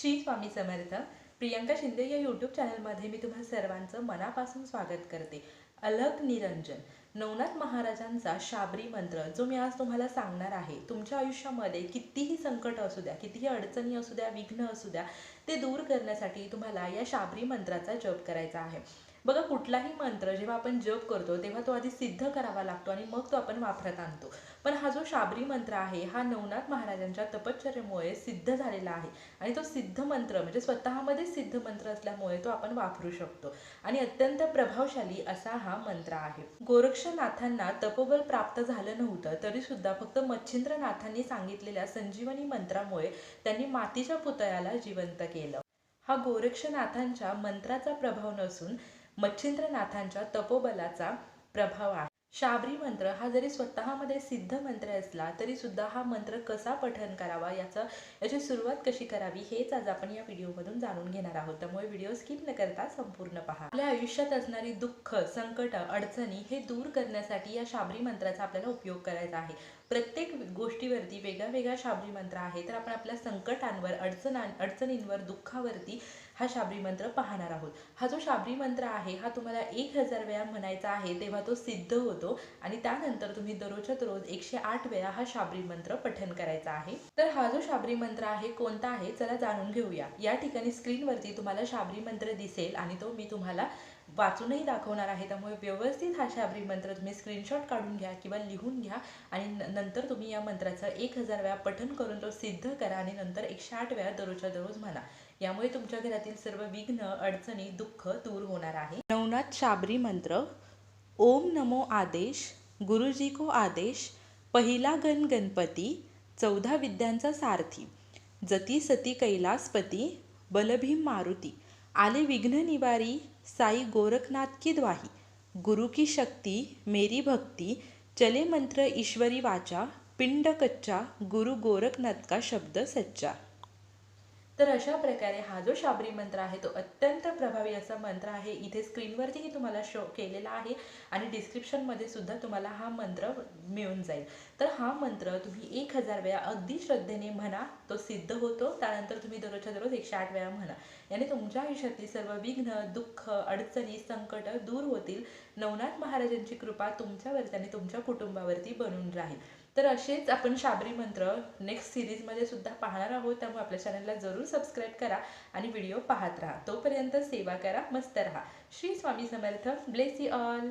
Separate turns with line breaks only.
श्री स्वामी समर्थ. प्रियंका शिंदे या यूट्यूब चॅनलमध्ये मी तुम्हा सर्वांचं मनापासून स्वागत करते. अलग निरंजन. नवनाथ महाराजांचा शाबरी मंत्र जो मी आज तुम्हाला सांगणार आहे तुमच्या आयुष्यामध्ये कितीही संकट असू द्या कितीही अडचणी असू द्या विघ्न असू द्या ते दूर करण्यासाठी तुम्हाला या शाबरी मंत्राचा जप करायचा आहे. बघा कुठलाही मंत्र जेव्हा आपण जप करतो तेव्हा तो आधी सिद्ध करावा लागतो आणि मग तो आपण वापरात आणतो. पण हा जो शाबरी मंत्र आहे हा नवनाथ महाराजांच्या तपश्चर्येमुळे सिद्ध झालेला आहे. आणि तो सिद्ध मंत्र म्हणजे स्वतःमध्ये सिद्ध मंत्र असल्यामुळे तो आपण वापरू शकतो. आणि अत्यंत प्रभावशाली असा हा मंत्र आहे. गोरक्षनाथांना तपोबल प्राप्त झालं नव्हतं तरी सुद्धा फक्त मच्छिंद्रनाथांनी सांगितलेल्या संजीवनी मंत्रामुळे त्यांनी मातीच्या पुतळ्याला जिवंत केलं. हा गोरक्षनाथांच्या मंत्राचा प्रभाव नसून मच्छिंद्रनाथांच्या तपोबलाचा प्रभाव आहे. शाबरी मंत्र हा जरी स्वतःमध्ये सिद्ध मंत्र असला तरी सुद्धा हा मंत्र कसा पठन करावा याचा याची सुरुवात कशी करावी हेच आज आपण या व्हिडिओमधून जाणून घेणार आहोत. त्यामुळे व्हिडिओ स्किप न करता संपूर्ण पहा. आपल्या आयुष्यात असणारी दुःख संकट अडचणी हे दूर करण्यासाठी या शाबरी मंत्राचा आपल्याला उपयोग करायचा आहे. प्रत्येक गोष्टीवरती वेगळा वेगळा शाबरी मंत्र आहे तर आपण आपल्या संकटांवर अडचणां अडचणींवर दुःखावरती हा शाबरी मंत्र पाहणार आहोत. हा जो शाबरी मंत्र आहे हा तुम्हाला एक हजार वेळा म्हणायचा आहे तेव्हा तो सिद्ध होतो आणि त्यानंतर तुम्ही दररोजच्या दररोज एकशे आठ वेळा हा शाबरी मंत्र पठन करायचा आहे. तर हा जो शाबरी मंत्र आहे कोणता आहे? चला जाणून घेऊया. या ठिकाणी स्क्रीनवरती तुम्हाला शाबरी मंत्र दिसेल आणि तो मी तुम्हाला वाचूनही दाखवणार आहे. त्यामुळे व्यवस्थित हा शाबरी मंत्र तुम्ही स्क्रीनशॉट काढून घ्या किंवा लिहून घ्या आणि नंतर तुम्ही या मंत्राचं एक हजार वेळा पठन करून तो सिद्ध करा आणि नंतर एकशे आठ वेळा दररोजच्या दररोज म्हणा. यामुळे तुमच्या घरातील सर्व विघ्न अडचणी दुःख दूर होणार आहे. नवनाथ शाबरी मंत्र ओम नमो आदेश गुरुजी को आदेश पहिला गण गणपती चौदा विद्यांचा सारथी जती सती कैलासपती बलभीम मारुती. आले विघ्न निवारी साई गोरखनाथ की द्वाही. गुरु की शक्ती मेरी भक्ती चले मंत्र ईश्वरी वाचा पिंड कच्चा गुरु गोरखनाथ का शब्द सच्चा. तर अशा प्रकारे हा जो शाबरी मंत्र आहे तो अत्यंत प्रभावी असा मंत्र आहे. इथे स्क्रीनवरतीही तुम्हाला शो केलेला आहे आणि डिस्क्रिप्शनमध्ये सुद्धा तुम्हाला हा मंत्र मिळून जाईल. तर हा मंत्र तुम्ही एक हजार वेळा अगदी श्रद्धेने म्हणा तो सिद्ध होतो. त्यानंतर तुम्ही दररोजच्या दररोज एकशे आठ वेळा म्हणा. याने तुमच्या आयुष्यातली सर्व विघ्न दुःख अडचणी संकट दूर होतील. नवनाथ महाराजांची कृपा तुमच्यावरती आणि तुमच्या कुटुंबावरती बनून राहील. तर असेच आपण शाबरी मंत्र नेक्स्ट सिरीजमध्ये सुद्धा पाहणार आहोत. त्यामुळे आपल्या चॅनलला जरूर सबस्क्राईब करा आणि व्हिडिओ पाहत राहा. तोपर्यंत सेवा करा मस्त राहा. Shri Swami Samarth. Bless you all